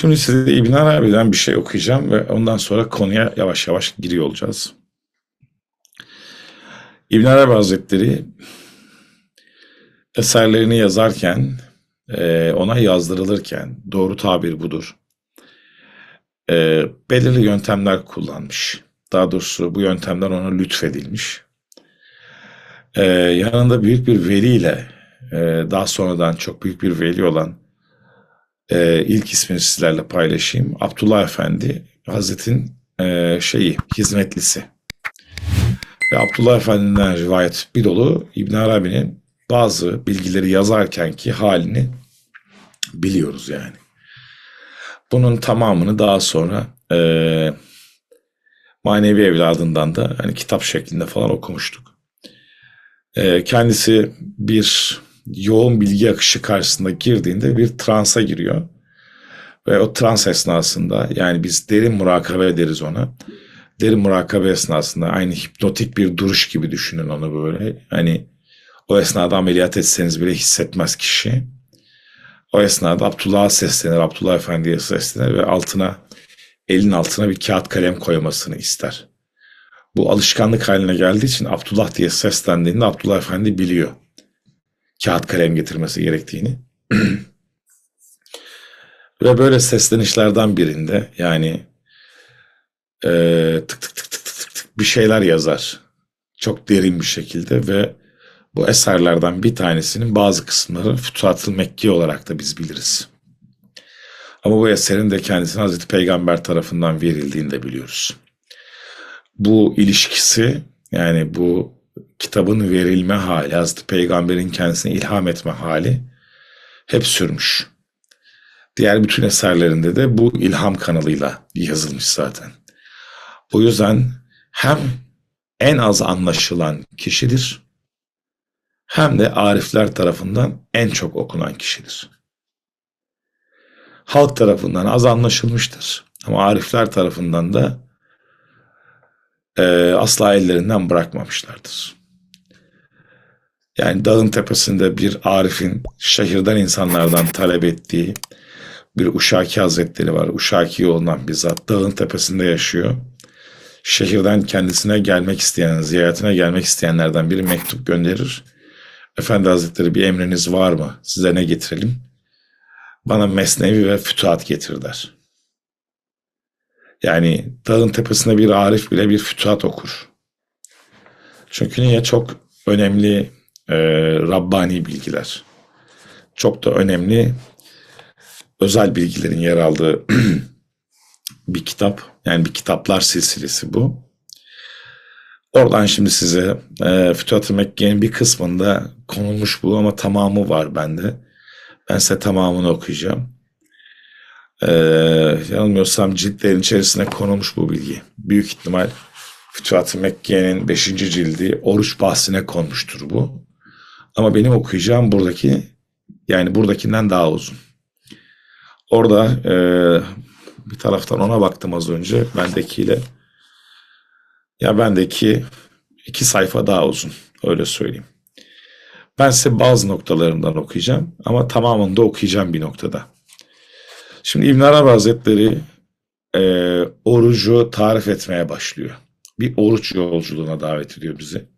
Şimdi size İbn Arabi'den bir şey okuyacağım ve ondan sonra konuya yavaş yavaş giriyor olacağız. İbn Arabi Hazretleri eserlerini yazarken, e, ona yazdırılırken, doğru tabir budur, e, belirli yöntemler kullanmış. Daha doğrusu bu yöntemler ona lütfedilmiş. E, yanında büyük bir veliyle, daha sonradan çok büyük bir veli olan e, ilk ismini sizlerle paylaşayım. Abdullah Efendi Hazret'in e, şeyi, hizmetlisi. Ve Abdullah Efendi'den rivayet bir dolu İbn Arabi'nin bazı bilgileri yazarken ki halini biliyoruz yani. Bunun tamamını daha sonra e, manevi evladından da hani kitap şeklinde falan okumuştuk. E, kendisi bir yoğun bilgi akışı karşısında girdiğinde bir transa giriyor. Ve o trans esnasında yani biz derin murakabe deriz ona. Derin murakabe esnasında aynı hipnotik bir duruş gibi düşünün onu böyle. Hani o esnada ameliyat etseniz bile hissetmez kişi. O esnada Abdullah'a seslenir, Abdullah Efendi'ye seslenir ve altına elin altına bir kağıt kalem koymasını ister. Bu alışkanlık haline geldiği için Abdullah diye seslendiğinde Abdullah Efendi biliyor kağıt kalem getirmesi gerektiğini. Ve böyle seslenişlerden birinde yani e, tık tık tık tık tık tık bir şeyler yazar. Çok derin bir şekilde ve bu eserlerden bir tanesinin bazı kısımları Fütuhat-ı Mekki olarak da biz biliriz. Ama bu eserin de kendisine Hazreti Peygamber tarafından verildiğini de biliyoruz. Bu ilişkisi yani bu kitabın verilme hali, Hazreti Peygamber'in kendisine ilham etme hali hep sürmüş. Diğer bütün eserlerinde de bu ilham kanalıyla yazılmış zaten. O yüzden hem en az anlaşılan kişidir hem de arifler tarafından en çok okunan kişidir. Halk tarafından az anlaşılmıştır ama arifler tarafından da e, asla ellerinden bırakmamışlardır. Yani dağın tepesinde bir arifin şehirden insanlardan talep ettiği bir Uşaki Hazretleri var. Uşaki yolundan bizzat dağın tepesinde yaşıyor. Şehirden kendisine gelmek isteyen, ziyaretine gelmek isteyenlerden biri mektup gönderir. Efendi Hazretleri bir emriniz var mı? Size ne getirelim? Bana mesnevi ve fütuhat getir der. Yani dağın tepesinde bir arif bile bir fütuhat okur. Çünkü niye çok önemli e, Rabbani bilgiler. Çok da önemli özel bilgilerin yer aldığı bir kitap. Yani bir kitaplar silsilesi bu. Oradan şimdi size e, Fütuhat-ı Mekke'nin bir kısmında konulmuş bu ama tamamı var bende. Ben size tamamını okuyacağım. Ee, yanılmıyorsam ciltlerin içerisine konulmuş bu bilgi. Büyük ihtimal Fütuhat-ı Mekke'nin 5. cildi oruç bahsine konmuştur bu. Ama benim okuyacağım buradaki yani buradakinden daha uzun. Orada e, bir taraftan ona baktım az önce bendekiyle. Ya bendeki iki sayfa daha uzun öyle söyleyeyim. Ben size bazı noktalarından okuyacağım ama tamamını da okuyacağım bir noktada. Şimdi İbn Arabi Hazretleri e, orucu tarif etmeye başlıyor. Bir oruç yolculuğuna davet ediyor bizi.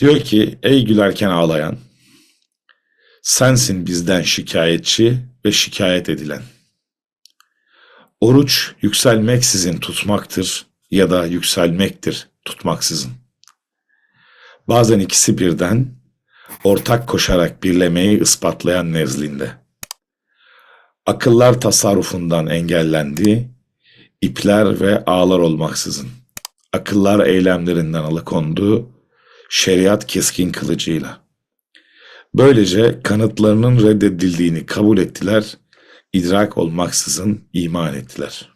Diyor ki ey gülerken ağlayan sensin bizden şikayetçi ve şikayet edilen. Oruç yükselmeksizin tutmaktır ya da yükselmektir tutmaksızın. Bazen ikisi birden ortak koşarak birlemeyi ispatlayan nezlinde. Akıllar tasarrufundan engellendi, ipler ve ağlar olmaksızın. Akıllar eylemlerinden alıkondu, şeriat keskin kılıcıyla. Böylece kanıtlarının reddedildiğini kabul ettiler, idrak olmaksızın iman ettiler.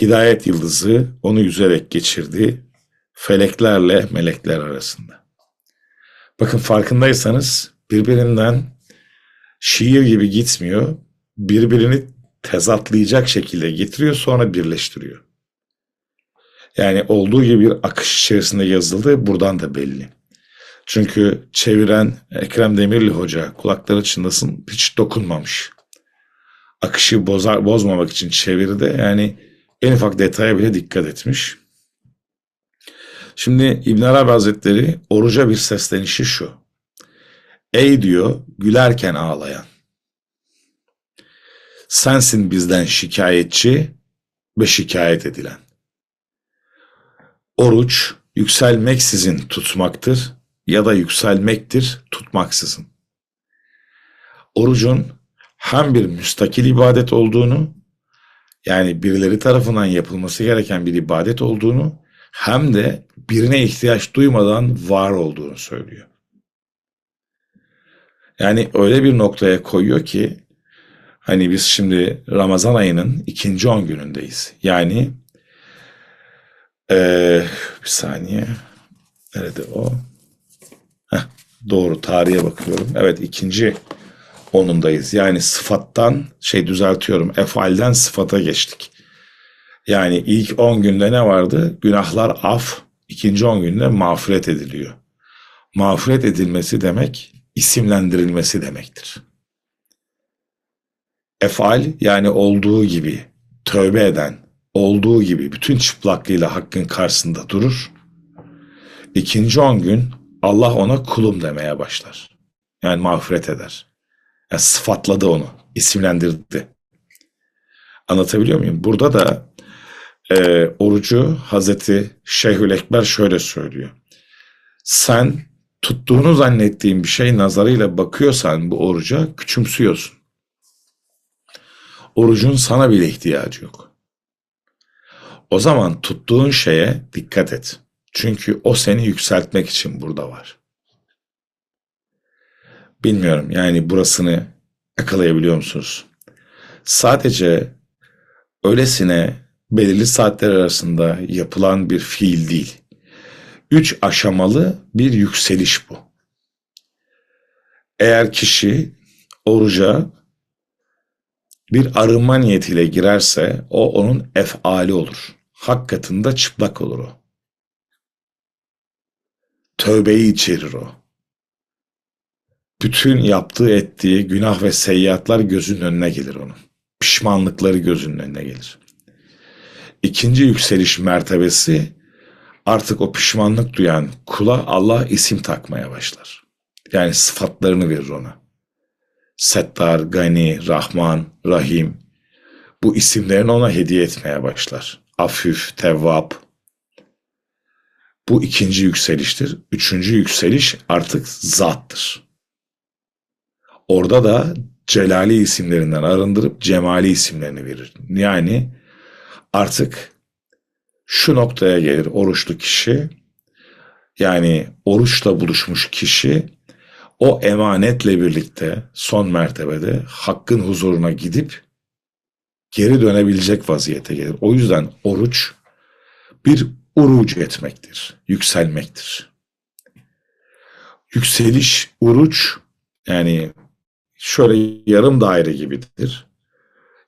Hidayet yıldızı onu yüzerek geçirdi, feleklerle melekler arasında. Bakın farkındaysanız birbirinden şiir gibi gitmiyor, birbirini tezatlayacak şekilde getiriyor sonra birleştiriyor. Yani olduğu gibi bir akış içerisinde yazıldığı buradan da belli. Çünkü çeviren Ekrem Demirli Hoca kulakları çınlasın hiç dokunmamış. akışı bozar, bozmamak için çeviride yani en ufak detaya bile dikkat etmiş. Şimdi İbn Arabi Hazretleri oruca bir seslenişi şu. Ey diyor gülerken ağlayan. Sensin bizden şikayetçi ve şikayet edilen. Oruç yükselmeksizin tutmaktır ya da yükselmektir tutmaksızın. Orucun hem bir müstakil ibadet olduğunu yani birileri tarafından yapılması gereken bir ibadet olduğunu hem de birine ihtiyaç duymadan var olduğunu söylüyor. Yani öyle bir noktaya koyuyor ki hani biz şimdi Ramazan ayının ikinci on günündeyiz. Yani ee, bir saniye nerede o? Heh, doğru tarihe bakıyorum. Evet ikinci onundayız. Yani sıfattan şey düzeltiyorum. Efalden sıfata geçtik. Yani ilk 10 günde ne vardı? Günahlar af. ikinci 10 günde mağfiret ediliyor. Mağfiret edilmesi demek isimlendirilmesi demektir. Efal yani olduğu gibi tövbe eden, olduğu gibi bütün çıplaklığıyla hakkın karşısında durur. İkinci on gün Allah ona kulum demeye başlar. Yani mağfiret eder. Yani sıfatladı onu, isimlendirdi. Anlatabiliyor muyum? Burada da e, orucu Hazreti Şeyhül Ekber şöyle söylüyor. Sen tuttuğunu zannettiğin bir şey nazarıyla bakıyorsan bu oruca küçümsüyorsun. Orucun sana bile ihtiyacı yok. O zaman tuttuğun şeye dikkat et. Çünkü o seni yükseltmek için burada var. Bilmiyorum yani burasını yakalayabiliyor musunuz? Sadece öylesine belirli saatler arasında yapılan bir fiil değil. Üç aşamalı bir yükseliş bu. Eğer kişi oruca bir arınma niyetiyle girerse o onun efali olur. Hak katında çıplak olur o. Tövbeyi içerir o. Bütün yaptığı ettiği günah ve seyyiatlar gözünün önüne gelir onun. Pişmanlıkları gözünün önüne gelir. İkinci yükseliş mertebesi artık o pişmanlık duyan kula Allah isim takmaya başlar. Yani sıfatlarını verir ona. Settar, Gani, Rahman, Rahim bu isimlerini ona hediye etmeye başlar. Afüf, Tevvab. Bu ikinci yükseliştir. Üçüncü yükseliş artık zattır. Orada da celali isimlerinden arındırıp cemali isimlerini verir. Yani artık şu noktaya gelir oruçlu kişi yani oruçla buluşmuş kişi o emanetle birlikte son mertebede hakkın huzuruna gidip geri dönebilecek vaziyete gelir. O yüzden oruç bir uruc etmektir, yükselmektir. Yükseliş, uruç yani şöyle yarım daire gibidir.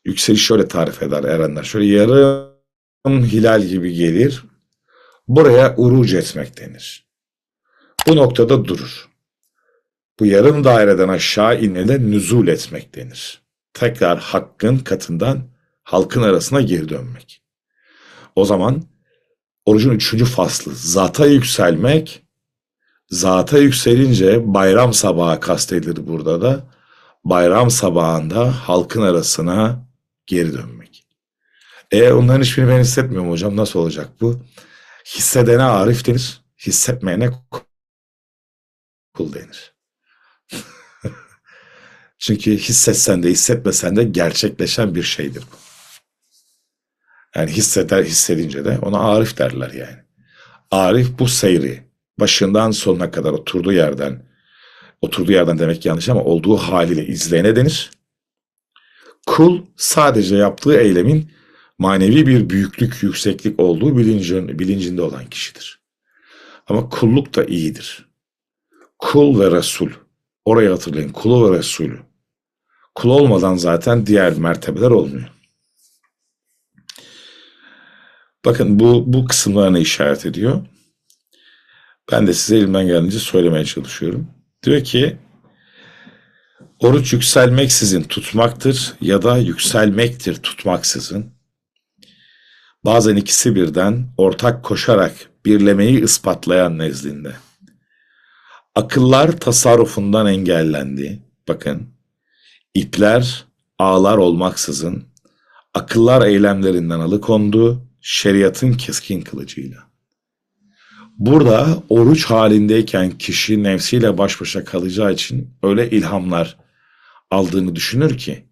Yükseliş şöyle tarif eder erenler. Şöyle yarım hilal gibi gelir. Buraya uruc etmek denir. Bu noktada durur. Bu yarım daireden aşağı inene nüzul etmek denir. Tekrar hakkın katından halkın arasına geri dönmek. O zaman orucun üçüncü faslı zata yükselmek, zata yükselince bayram sabahı kastedilir burada da. Bayram sabahında halkın arasına geri dönmek. E onların hiçbirini ben hissetmiyorum hocam nasıl olacak bu? Hissedene arif denir, hissetmeyene kul denir. Çünkü hissetsen de hissetmesen de gerçekleşen bir şeydir bu. Yani hisseder, hissedince de ona arif derler yani. Arif bu seyri başından sonuna kadar oturduğu yerden, oturduğu yerden demek yanlış ama olduğu haliyle izleyene denir. Kul sadece yaptığı eylemin manevi bir büyüklük, yükseklik olduğu bilincin, bilincinde olan kişidir. Ama kulluk da iyidir. Kul ve Resul. Orayı hatırlayın. Kulu ve Resulü. Kul olmadan zaten diğer mertebeler olmuyor. Bakın bu, bu kısımlarına işaret ediyor. Ben de size elimden geldiğince söylemeye çalışıyorum. Diyor ki Oruç yükselmeksizin tutmaktır ya da yükselmektir tutmaksızın. Bazen ikisi birden ortak koşarak birlemeyi ispatlayan nezdinde. Akıllar tasarrufundan engellendi. Bakın, ipler ağlar olmaksızın, akıllar eylemlerinden alıkondu şeriatın keskin kılıcıyla. Burada oruç halindeyken kişi nefsiyle baş başa kalacağı için öyle ilhamlar aldığını düşünür ki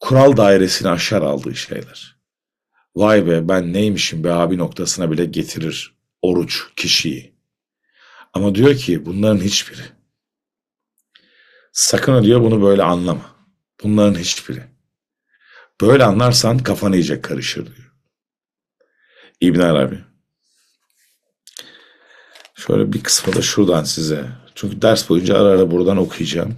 kural dairesini aşar aldığı şeyler. Vay be ben neymişim be abi noktasına bile getirir oruç kişiyi. Ama diyor ki bunların hiçbiri. Sakın diyor bunu böyle anlama. Bunların hiçbiri. Böyle anlarsan kafan iyice karışır diyor. İbn Arabi. Şöyle bir kısmı da şuradan size. Çünkü ders boyunca ara ara buradan okuyacağım.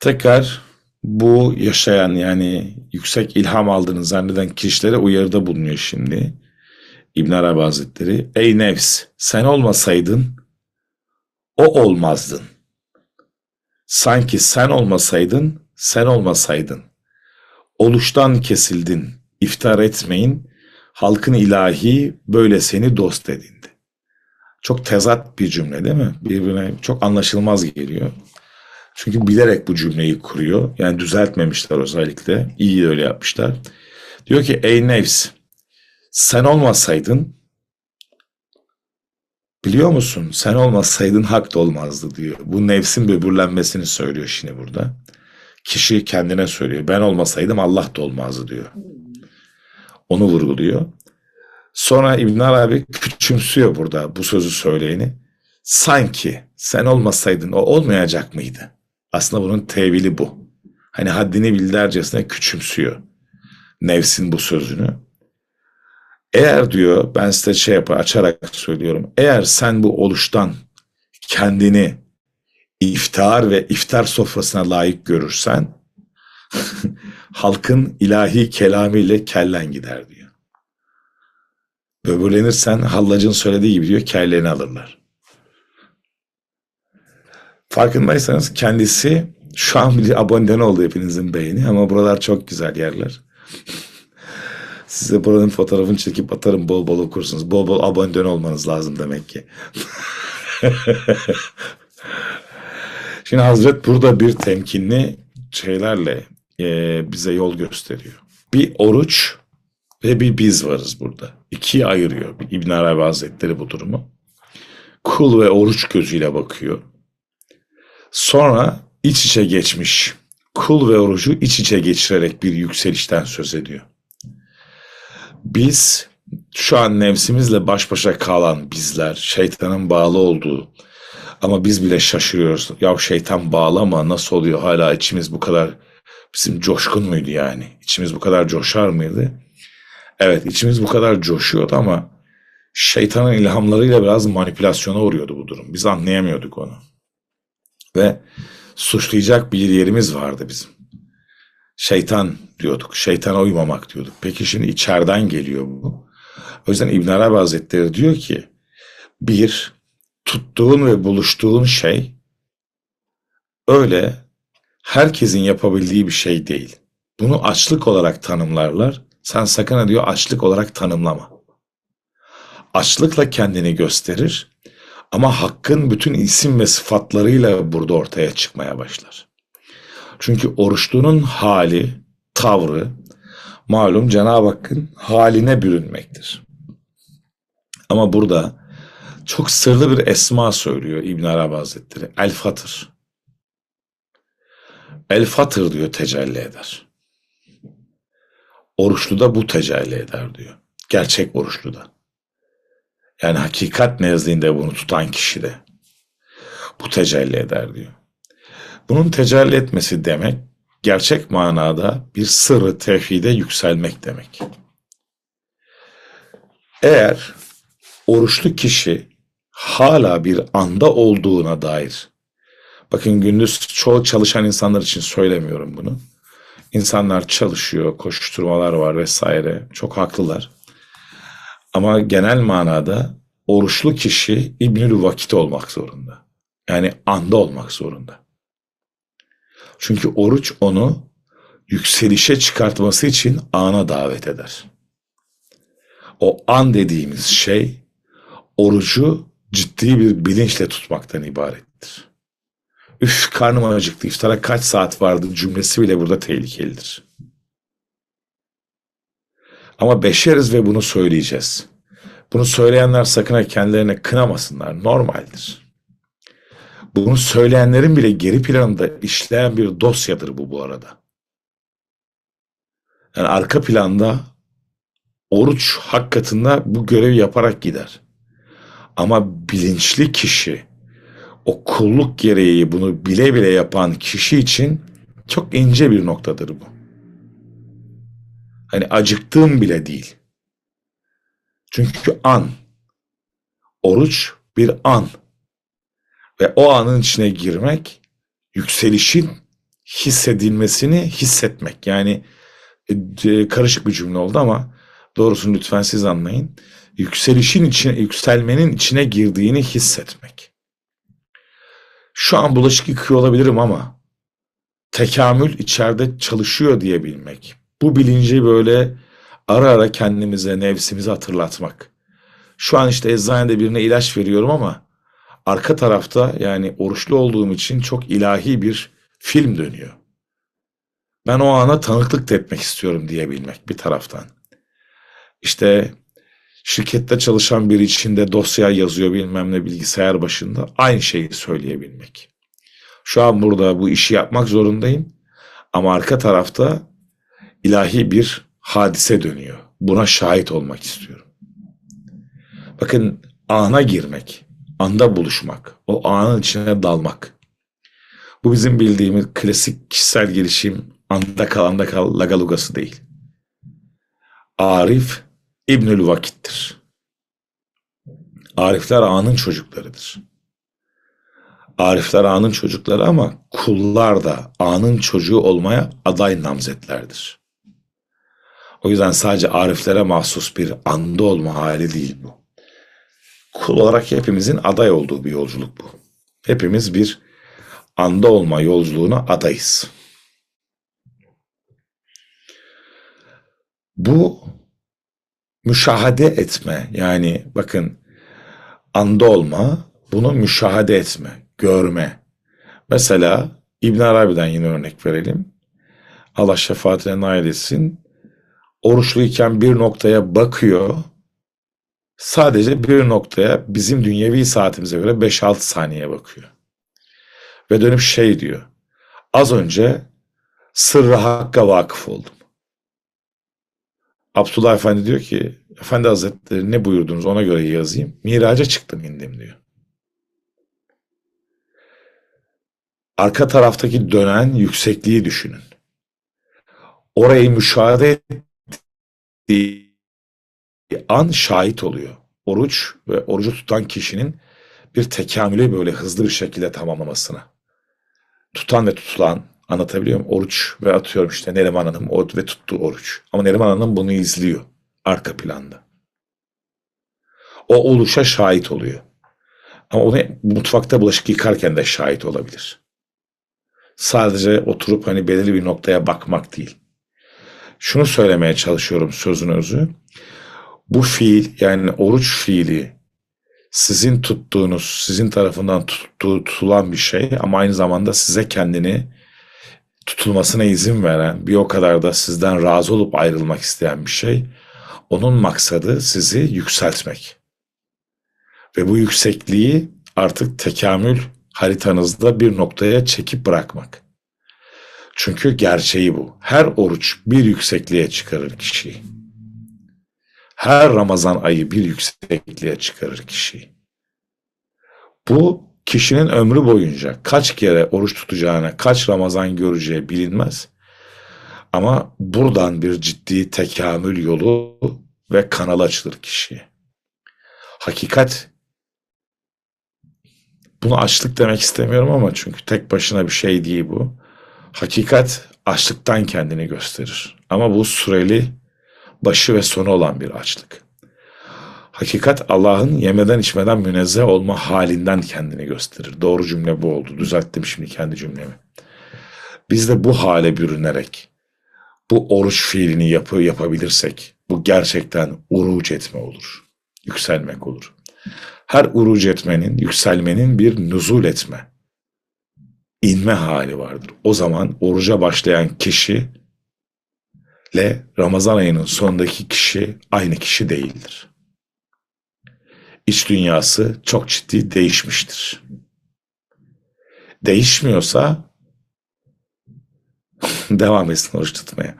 Tekrar bu yaşayan yani yüksek ilham aldığını zanneden kişilere uyarıda bulunuyor şimdi. İbn Arabi Hazretleri. Ey nefs sen olmasaydın o olmazdın. Sanki sen olmasaydın sen olmasaydın. Oluştan kesildin. İftar etmeyin. Halkın ilahi böyle seni dost edindi. Çok tezat bir cümle değil mi? Birbirine çok anlaşılmaz geliyor. Çünkü bilerek bu cümleyi kuruyor. Yani düzeltmemişler özellikle. İyi öyle yapmışlar. Diyor ki ey nefs sen olmasaydın biliyor musun sen olmasaydın hak da olmazdı diyor. Bu nefsin böbürlenmesini söylüyor şimdi burada. Kişi kendine söylüyor. Ben olmasaydım Allah da olmazdı diyor. Onu vurguluyor. Sonra İbn Arabi küçümsüyor burada bu sözü söyleyeni. Sanki sen olmasaydın o olmayacak mıydı? Aslında bunun tevili bu. Hani haddini bildercesine küçümsüyor. Nefsin bu sözünü. Eğer diyor ben size şey yapar açarak söylüyorum. Eğer sen bu oluştan kendini iftar ve iftar sofrasına layık görürsen halkın ilahi kelamıyla kellen gider diyor. Böbürlenirsen hallacın söylediği gibi diyor kelleni alırlar. Farkındaysanız kendisi şu an bir aboneden oldu hepinizin beğeni ama buralar çok güzel yerler. Size buranın fotoğrafını çekip atarım bol bol okursunuz. Bol bol aboneden olmanız lazım demek ki. Şimdi Hazret burada bir temkinli şeylerle e, bize yol gösteriyor. Bir oruç ve bir biz varız burada. İkiye ayırıyor İbn Arabi Hazretleri bu durumu. Kul ve oruç gözüyle bakıyor. Sonra iç içe geçmiş kul ve orucu iç içe geçirerek bir yükselişten söz ediyor. Biz şu an nefsimizle baş başa kalan bizler, şeytanın bağlı olduğu ama biz bile şaşırıyoruz. Ya şeytan bağlı ama nasıl oluyor hala içimiz bu kadar bizim coşkun muydu yani? İçimiz bu kadar coşar mıydı? Evet içimiz bu kadar coşuyordu ama şeytanın ilhamlarıyla biraz manipülasyona uğruyordu bu durum. Biz anlayamıyorduk onu. Ve suçlayacak bir yerimiz vardı bizim. Şeytan diyorduk. Şeytana uymamak diyorduk. Peki şimdi içeriden geliyor bu. O yüzden İbn Arabi Hazretleri diyor ki bir tuttuğun ve buluştuğun şey öyle herkesin yapabildiği bir şey değil. Bunu açlık olarak tanımlarlar. Sen sakın diyor açlık olarak tanımlama. Açlıkla kendini gösterir ama hakkın bütün isim ve sıfatlarıyla burada ortaya çıkmaya başlar. Çünkü oruçlunun hali, tavrı malum Cenab-ı Hakk'ın haline bürünmektir. Ama burada çok sırlı bir esma söylüyor İbn Arabi Hazretleri. El Fatır. El Fatır diyor tecelli eder. Oruçlu da bu tecelli eder diyor. Gerçek oruçlu da. Yani hakikat nezdinde bunu tutan kişi de bu tecelli eder diyor. Bunun tecelli etmesi demek gerçek manada bir sırrı tevhide yükselmek demek. Eğer oruçlu kişi hala bir anda olduğuna dair bakın gündüz çoğu çalışan insanlar için söylemiyorum bunu. İnsanlar çalışıyor, koşuşturmalar var vesaire. Çok haklılar. Ama genel manada oruçlu kişi İbnül Vakit olmak zorunda. Yani anda olmak zorunda. Çünkü oruç onu yükselişe çıkartması için ana davet eder. O an dediğimiz şey orucu ciddi bir bilinçle tutmaktan ibarettir. Üf karnım acıktı iftara kaç saat vardı cümlesi bile burada tehlikelidir. Ama beşeriz ve bunu söyleyeceğiz. Bunu söyleyenler sakın kendilerine kınamasınlar. Normaldir. Bunu söyleyenlerin bile geri planında işleyen bir dosyadır bu bu arada. Yani arka planda oruç hak katında bu görevi yaparak gider. Ama bilinçli kişi o kulluk gereği bunu bile bile yapan kişi için çok ince bir noktadır bu. Hani acıktığım bile değil. Çünkü an. Oruç bir an. Ve o anın içine girmek yükselişin hissedilmesini hissetmek. Yani e, karışık bir cümle oldu ama doğrusunu lütfen siz anlayın. Yükselişin içine, yükselmenin içine girdiğini hissetmek. Şu an bulaşık yıkıyor olabilirim ama tekamül içeride çalışıyor diyebilmek. Bu bilinci böyle ara ara kendimize, nefsimize hatırlatmak. Şu an işte eczanede birine ilaç veriyorum ama arka tarafta yani oruçlu olduğum için çok ilahi bir film dönüyor. Ben o ana tanıklık etmek istiyorum diyebilmek bir taraftan. İşte şirkette çalışan biri için de dosya yazıyor bilmem ne bilgisayar başında aynı şeyi söyleyebilmek. Şu an burada bu işi yapmak zorundayım ama arka tarafta ilahi bir hadise dönüyor. Buna şahit olmak istiyorum. Bakın ana girmek, anda buluşmak, o anın içine dalmak. Bu bizim bildiğimiz klasik kişisel gelişim anda kal anda kal lagalugası değil. Arif İbnül Vakit'tir. Arifler anın çocuklarıdır. Arifler anın çocukları ama kullar da anın çocuğu olmaya aday namzetlerdir. O yüzden sadece ariflere mahsus bir anda olma hali değil bu. Kul olarak hepimizin aday olduğu bir yolculuk bu. Hepimiz bir anda olma yolculuğuna adayız. Bu müşahede etme yani bakın anda olma bunu müşahede etme, görme. Mesela İbn Arabi'den yine örnek verelim. Allah şefaatine nail etsin. Oruçluyken bir noktaya bakıyor. Sadece bir noktaya bizim dünyevi saatimize göre 5-6 saniye bakıyor. Ve dönüp şey diyor. Az önce sırrı hakka vakıf oldum. Abdullah Efendi diyor ki Efendi Hazretleri ne buyurdunuz ona göre yazayım. Miraca çıktım indim diyor. Arka taraftaki dönen yüksekliği düşünün. Orayı müşahede ettiği an şahit oluyor. Oruç ve orucu tutan kişinin bir tekamülü böyle hızlı bir şekilde tamamlamasına. Tutan ve tutulan Anlatabiliyor muyum? Oruç ve atıyorum işte Neriman Hanım o ve tuttu oruç. Ama Neriman Hanım bunu izliyor arka planda. O oluşa şahit oluyor. Ama onu mutfakta bulaşık yıkarken de şahit olabilir. Sadece oturup hani belirli bir noktaya bakmak değil. Şunu söylemeye çalışıyorum sözün özü. Bu fiil yani oruç fiili sizin tuttuğunuz, sizin tarafından tuttuğu, tutulan bir şey ama aynı zamanda size kendini tutulmasına izin veren, bir o kadar da sizden razı olup ayrılmak isteyen bir şey, onun maksadı sizi yükseltmek. Ve bu yüksekliği artık tekamül haritanızda bir noktaya çekip bırakmak. Çünkü gerçeği bu. Her oruç bir yüksekliğe çıkarır kişiyi. Her Ramazan ayı bir yüksekliğe çıkarır kişiyi. Bu kişinin ömrü boyunca kaç kere oruç tutacağına, kaç Ramazan göreceği bilinmez. Ama buradan bir ciddi tekamül yolu ve kanal açılır kişiye. Hakikat bunu açlık demek istemiyorum ama çünkü tek başına bir şey değil bu. Hakikat açlıktan kendini gösterir. Ama bu süreli başı ve sonu olan bir açlık. Hakikat Allah'ın yemeden içmeden münezzeh olma halinden kendini gösterir. Doğru cümle bu oldu. Düzelttim şimdi kendi cümlemi. Biz de bu hale bürünerek bu oruç fiilini yapı yapabilirsek bu gerçekten uruc etme olur. Yükselmek olur. Her uruc etmenin, yükselmenin bir nüzul etme, inme hali vardır. O zaman oruca başlayan kişi ile Ramazan ayının sonundaki kişi aynı kişi değildir. İç dünyası çok ciddi değişmiştir. Değişmiyorsa devam etsin oruç tutmaya.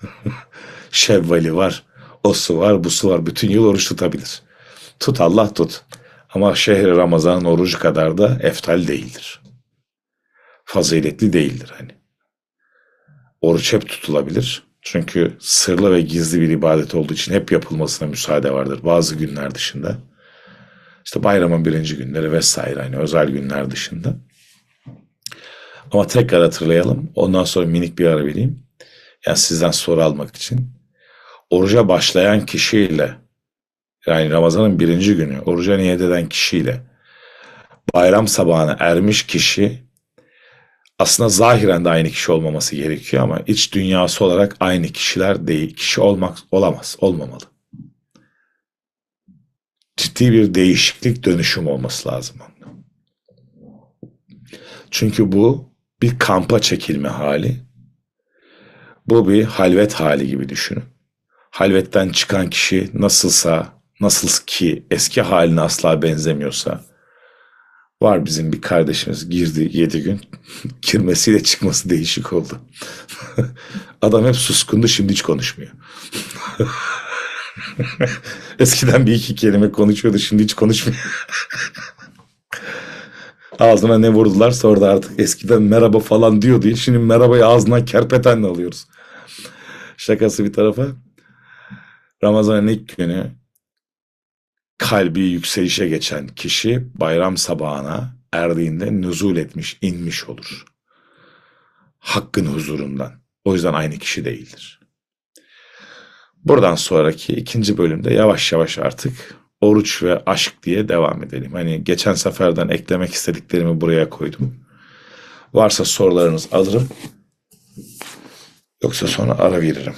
Şevvali var, o su var, bu su var. Bütün yıl oruç tutabilir. Tut Allah tut. Ama şehri Ramazan'ın orucu kadar da eftal değildir. Faziletli değildir hani. Oruç hep tutulabilir. Çünkü sırlı ve gizli bir ibadet olduğu için hep yapılmasına müsaade vardır bazı günler dışında. İşte bayramın birinci günleri vesaire hani özel günler dışında. Ama tekrar hatırlayalım. Ondan sonra minik bir ara vereyim. Yani sizden soru almak için. Oruca başlayan kişiyle yani Ramazan'ın birinci günü oruca niyet eden kişiyle bayram sabahına ermiş kişi aslında zahiren de aynı kişi olmaması gerekiyor ama iç dünyası olarak aynı kişiler değil. Kişi olmak olamaz, olmamalı. Ciddi bir değişiklik, dönüşüm olması lazım. Çünkü bu bir kampa çekilme hali. Bu bir halvet hali gibi düşünün. Halvetten çıkan kişi nasılsa, nasıl ki eski haline asla benzemiyorsa, var bizim bir kardeşimiz girdi yedi gün, girmesiyle çıkması değişik oldu. Adam hep suskundu, şimdi hiç konuşmuyor. Eskiden bir iki kelime konuşuyordu, şimdi hiç konuşmuyor. Ağzına ne vurdular sonra da artık eskiden merhaba falan diyordu. Şimdi merhabayı ağzından kerpetenle alıyoruz. Şakası bir tarafa. Ramazan'ın ilk günü kalbi yükselişe geçen kişi bayram sabahına erdiğinde nüzul etmiş, inmiş olur. Hakkın huzurundan. O yüzden aynı kişi değildir. Buradan sonraki ikinci bölümde yavaş yavaş artık oruç ve aşk diye devam edelim. Hani geçen seferden eklemek istediklerimi buraya koydum. Varsa sorularınız alırım. Yoksa sonra ara veririm.